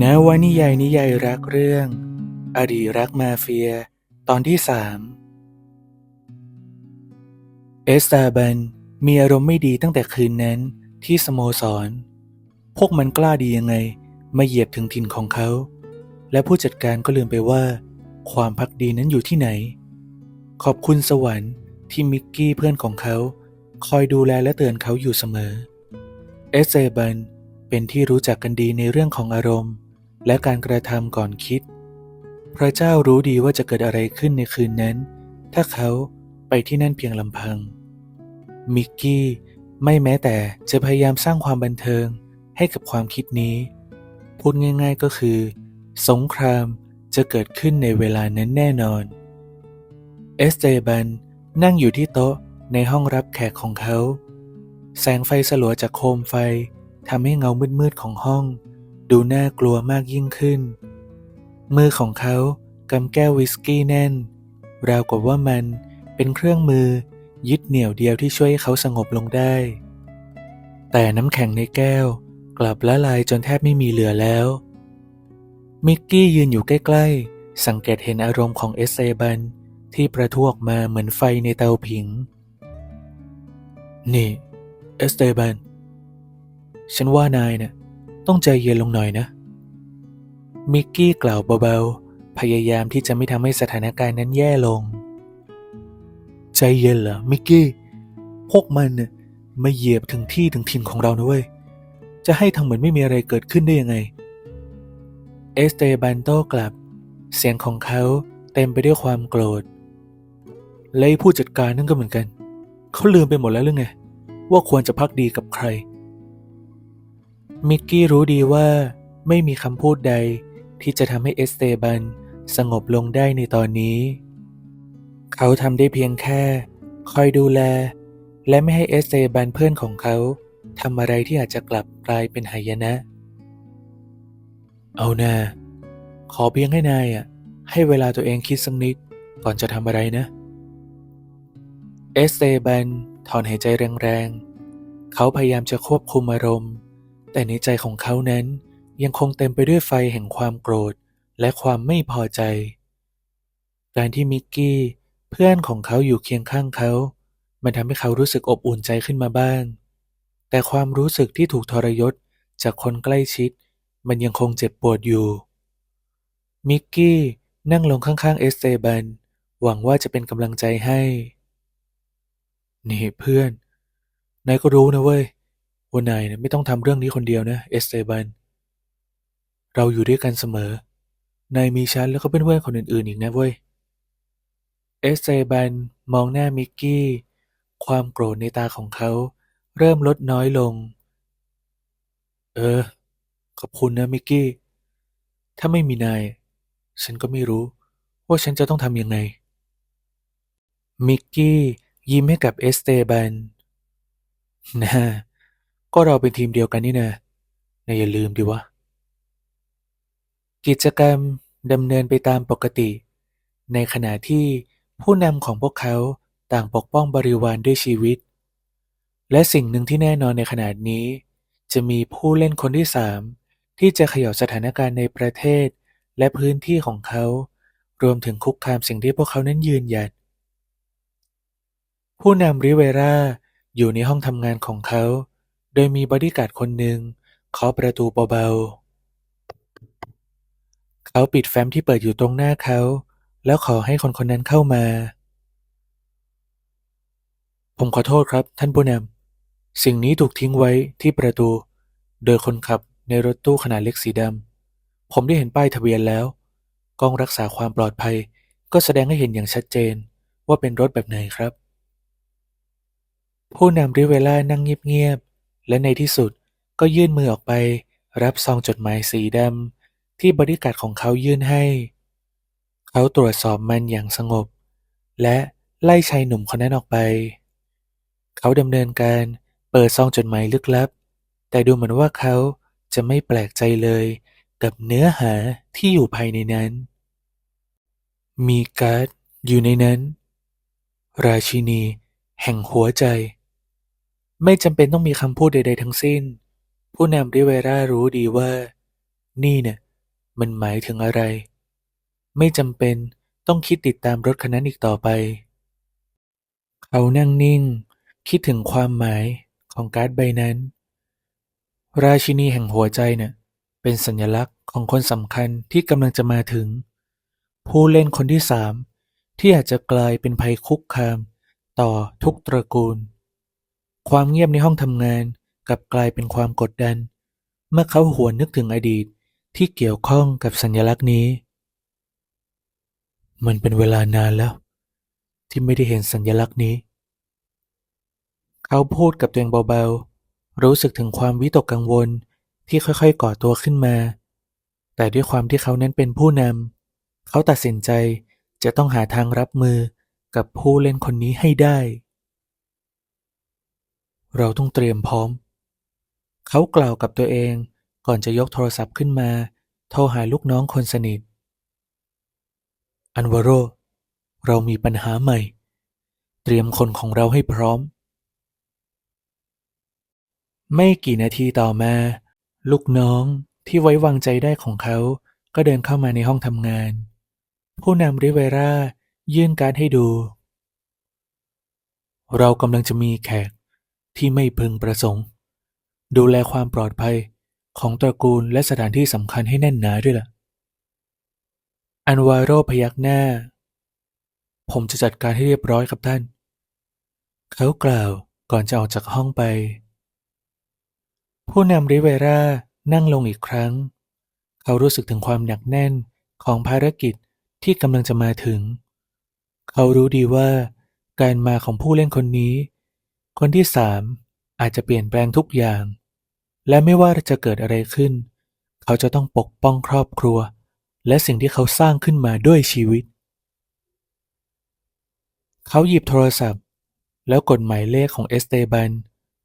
ณวนิยายนิยายรักเรื่อง อดีรักมาเฟีย ตอนที่สามเอสตาบันมีอารมณ์ไม่ดีตั้งแต่คืนนั้นที่สโมสร พวกมันกล้าดียังไง มาเหยียบถึงถิ่นของเขา และผู้จัดการก็ลืมไปว่า ความพักดีนั้นอยู่ที่ไหน ขอบคุณสวรรค์ที่มิกกี้เพื่อนของเขา คอยดูแลและเตือนเขาอยู่เสมอ เอสเซบันเป็นที่รู้จักกันดีในเรื่องของอารมณ์ และการกระทำก่อนคิด พระเจ้ารู้ดีว่าจะเกิดอะไรขึ้นในคืนนั้น ถ้าเขาไปที่นั่นเพียงลำพัง มิกกี้ไม่แม้แต่จะพยายามสร้างความบันเทิงให้กับความคิดนี้ พูดง่ายๆก็คือ สงครามจะเกิดขึ้นในเวลานั้นแน่นอน เอสเตบันนั่งอยู่ที่โต๊ะในห้องรับแขกของเขา แสงไฟสลัวจากโคมไฟทำให้เงามืดๆของห้อง ดูน่ากลัวมากยิ่งขึ้น มือของเขากำแก้ววิสกี้แน่น ราวกับว่ามันเป็นเครื่องมือยึดเหนี่ยวเดียวที่ช่วยเขาสงบลงได้ แต่น้ำแข็งในแก้วกลับละลายจนแทบไม่มีเหลือแล้ว มิกกี้ยืนอยู่ใกล้ ๆ สังเกตเห็นอารมณ์ของเอสเซบันที่ประทุออกมาเหมือนไฟในเตาผิง นี่ เอสเตบัน ฉันว่านายเนะ่ะ ต้องใจเย็นลงหน่อยนะ มิกกี้กล่าวเบาๆ พยายามที่จะไม่ทำให้สถานการณ์นั้นแย่ลง ใจเย็นเหรอ มิกกี้ พวกมันน่ะมาเหยียบถึงที่ถึงถิ่นของเรานะเว้ย จะให้ทำเหมือนไม่มีอะไรเกิดขึ้นได้ยังไง เอสเตบันโต้กลับ เสียงของเขาเต็มไปด้วยความโกรธ และผู้จัดการนั่นก็เหมือนกัน เขาลืมไปหมดแล้วหรือไง ว่าควรจะพักดีกับใคร มิกกี้รู้ดีว่าไม่มีคำพูดใดที่จะทำให้เอสเตบันสงบลงได้ในตอนนี้ เขาทำได้เพียงแค่ คอยดูแล และไม่ให้เอสเตบันเพื่อนของเขาทำอะไรที่อาจจะกลับกลายเป็นหายนะ เอานาขอเพียงให้นายอะให้เวลาตัวเองคิดสักนิดก่อนจะทำอะไรนะ เอสเตบันถอนหายใจแรงๆ เขาพยายามจะควบคุมอารมณ์ แต่ในใจของเขานั้นยังคงเต็มไปด้วยไฟแห่งความโกรธและความไม่พอใจ การที่มิกกี้เพื่อนของเขาอยู่เคียงข้างเขา มันทำให้เขารู้สึกอบอุ่นใจขึ้นมาบ้าง แต่ความรู้สึกที่ถูกทรยศจากคนใกล้ชิด มันยังคงเจ็บปวดอยู่ มิกกี้นั่งลงข้างๆเอสเตบัน หวังว่าจะเป็นกำลังใจให้ นี่เพื่อน นายก็รู้นะเว้ย ว่านายนะไม่ต้องทำเรื่องนี้คนเดียวนะ เอสเตบัน เราอยู่ด้วยกันเสมอ นายมีฉันแล้วก็เพื่อนๆคนอื่นๆอีกนะเว้ย เอสเตบันมองหน้ามิกกี้ ความโกรธในตาของเขา เริ่มลดน้อยลง เออ ขอบคุณนะมิกกี้ ถ้าไม่มีนาย ฉันก็ไม่รู้ ว่าฉันจะต้องทำยังไง มิกกี้ยิ้มให้กับเอสเตบันนะ ก็เราเป็นทีมเดียวกันนี่นะนายอย่าลืมดิวะ กิจกรรมดำเนินไปตามปกติ ในขณะที่ผู้นำของพวกเขาต่างปกป้องบริวารด้วยชีวิต และสิ่งหนึ่งที่แน่นอนในขณะนี้ จะมีผู้เล่นคนที่สามที่จะเขย่าสถานการณ์ในประเทศและพื้นที่ของเขา รวมถึงคุกคามสิ่งที่พวกเขานั้นยืนหยัด ผู้นำริเวราอยู่ในห้องทำงานของเขา โดยมีบอดี้การ์ดคนหนึ่งเคาะประตูเบา ๆ เขาปิดแฟ้มที่เปิดอยู่ตรงหน้าเขา แล้วขอให้คนคนนั้นเข้ามา ผมขอโทษครับ ท่านผู้นำสิ่งนี้ถูกทิ้งไว้ที่ประตู โดยคนขับในรถตู้ขนาดเล็กสีดำ ผมได้เห็นป้ายทะเบียนแล้ว กองรักษาความปลอดภัยก็แสดงให้เห็นอย่างชัดเจนว่าเป็นรถแบบไหนครับ ผู้นำริเวล่านั่งเงียบๆ และในที่สุดก็ยื่นมือออกไปรับซองจดหมายสีดำที่บริการของเขายื่นให้ เขาตรวจสอบมันอย่างสงบ และไล่ชายหนุ่มคนนั้นออกไป เขาดำเนินการเปิดซองจดหมายลึกลับ แต่ดูเหมือนว่าเขาจะไม่แปลกใจเลยกับเนื้อหาที่อยู่ภายในนั้น มีการ์ดอยู่ในนั้น ราชินีแห่งหัวใจ ไม่จำเป็นต้องมีคำพูดใด ๆ ทั้งสิ้น ผู้นำริเวรารู้ดีว่า นี่เนี่ยมันหมายถึงอะไร ไม่จำเป็นต้องคิดติดตามรถคันนั้นอีกต่อไป เขานั่งนิ่ง คิดถึงความหมายของการ์ดใบนั้น ราชินีแห่งหัวใจเนี่ยเป็นสัญลักษณ์ของคนสำคัญที่กำลังจะมาถึง ผู้เล่นคนที่สามที่อาจจะกลายเป็นภัยคุกคามต่อทุกตระกูล ความเงียบในห้องทำงานกลับกลายเป็นความกดดัน เมื่อเขาหวนนึกถึงอดีตที่เกี่ยวข้องกับสัญลักษณ์นี้ มันเป็นเวลานานแล้ว ที่ไม่ได้เห็นสัญลักษณ์นี้ เขาพูดกับตัวเองเบาๆ รู้สึกถึงความวิตกกังวลที่ค่อยๆก่อตัวขึ้นมา แต่ด้วยความที่เขานั้นเป็นผู้นำเขาตัดสินใจจะต้องหาทางรับมือกับผู้เล่นคนนี้ให้ได้ เราต้องเตรียมพร้อม เขากล่าวกับตัวเองก่อนจะยกโทรศัพท์ขึ้นมา โทรหาลูกน้องคนสนิท อันวาโร เรามีปัญหาใหม่ เตรียมคนของเราให้พร้อม ไม่กี่นาทีต่อมา ลูกน้องที่ไว้วางใจได้ของเขาก็เดินเข้ามาในห้องทำงาน ผู้นำริเวรายื่นการให้ดู เรากำลังจะมีแขก ที่ไม่พึงประสงค์ ดูแลความปลอดภัยของตระกูลและสถานที่สำคัญให้แน่นหนาด้วยล่ะ อันวาโรพยักหน้า ผมจะจัดการให้เรียบร้อยครับท่าน เขากล่าวก่อนจะออกจากห้องไป ผู้นำริเวรานั่งลงอีกครั้ง เขารู้สึกถึงความหนักแน่นของภารกิจที่กำลังจะมาถึง เขารู้ดีว่าการมาของผู้เล่นคนนี้ คนที่สามอาจจะเปลี่ยนแปลงทุกอย่าง และไม่ว่าจะเกิดอะไรขึ้น เขาจะต้องปกป้องครอบครัว และสิ่งที่เขาสร้างขึ้นมาด้วยชีวิต เขาหยิบโทรศัพท์ แล้วกดหมายเลขของเอสเตบัน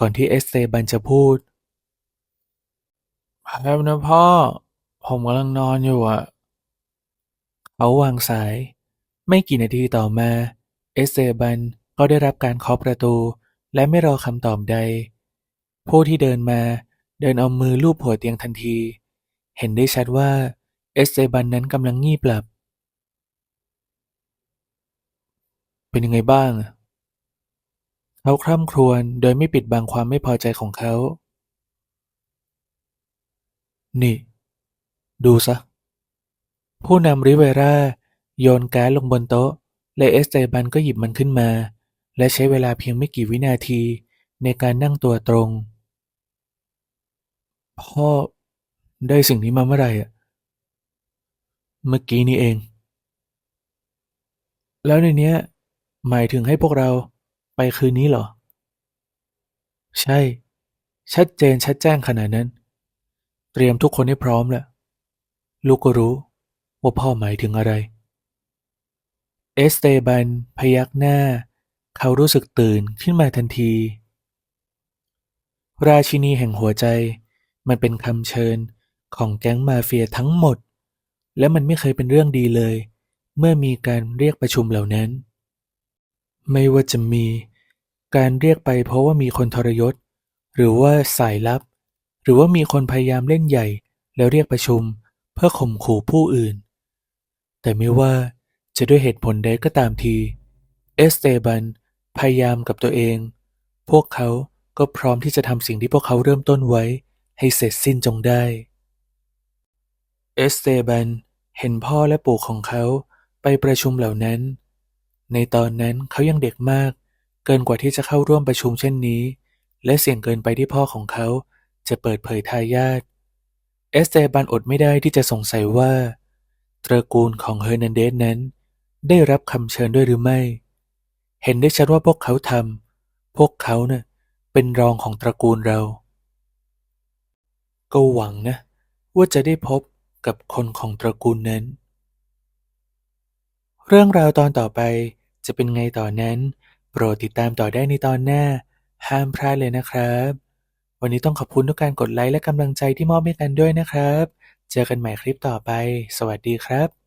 ก่อนที่เอสเตบันจะพูดแป๊บนะพ่อ ผมกำลังนอนอยู่อะเขาวางสาย ไม่กี่นาทีต่อมา เอสเตบันก็ได้รับการเคาะประตู และไม่รอคำตอบใด ผู้ที่เดินมาเดินเอามือลูบหัวเตียงทันที เห็นได้ชัดว่าเอสเตบันนั้นกำลังงีบหลับ เป็นยังไงบ้าง เขาคร่ำครวญโดยไม่ปิดบังความไม่พอใจของเขา นี่ ดูซะ ผู้นำริเวราโยนการ์ดลงบนโต๊ะและเอสเตบันก็หยิบมันขึ้นมา และใช้เวลาเพียงไม่กี่วินาทีในการนั่งตัวตรง พ่อได้สิ่งนี้มาเมื่อไหร่อะเมื่อกี้นี้เอง แล้วในเนี้ย หมายถึงให้พวกเราไปคืนนี้เหรอ ใช่ ชัดเจนชัดแจ้งขนาดนั้น เตรียมทุกคนให้พร้อมแล้วลูกก็รู้ว่าพ่อหมายถึงอะไร เอสเตบันพยักหน้า เขารู้สึกตื่นขึ้นมาทันที ราชินีแห่งหัวใจ มันเป็นคำเชิญของแก๊งมาเฟียทั้งหมด และมันไม่เคยเป็นเรื่องดีเลย เมื่อมีการเรียกประชุมเหล่านั้น ไม่ว่าจะมีการเรียกไปเพราะว่ามีคนทรยศ หรือว่าสายลับ หรือว่ามีคนพยายามเล่นใหญ่ แล้วเรียกประชุมเพื่อข่มขู่ผู้อื่น แต่ไม่ว่าจะด้วยเหตุผลใดก็ตามที เอสเตบัน พยายามกับตัวเอง พวกเขาก็พร้อมที่จะทำสิ่งที่พวกเขาเริ่มต้นไว้ ให้เสร็จสิ้นจงได้ เอสเตบันเห็นพ่อและปู่ของเขาไปประชุมเหล่านั้น ในตอนนั้นเขายังเด็กมาก เกินกว่าที่จะเข้าร่วมประชุมเช่นนี้ และเสี่ยงเกินไปที่พ่อของเขาจะเปิดเผยทายาทเอสเตบันอดไม่ได้ที่จะสงสัยว่า ตระกูลของเฮอร์นันเดสนั้น ได้รับคำเชิญด้วยหรือไม่ เห็นได้ชัดว่าพวกเขาทำ พวกเขาเนะ่ะเป็นรองของตระกูลเรา ก็หวังนะ ว่าจะได้พบกับคนของตระกูลนั้น เรื่องราวตอนต่อไปจะเป็นไงต่อนนั้น โปรดติดตามต่อได้ในตอนหน้า ห้ามพลาดเลยนะครับ วันนี้ต้องขอบคุณทุกการกดไลค์และกำลังใจที่มอบให้กันด้วยนะครับ เจอกันใหม่คลิปต่อไป สวัสดีครับ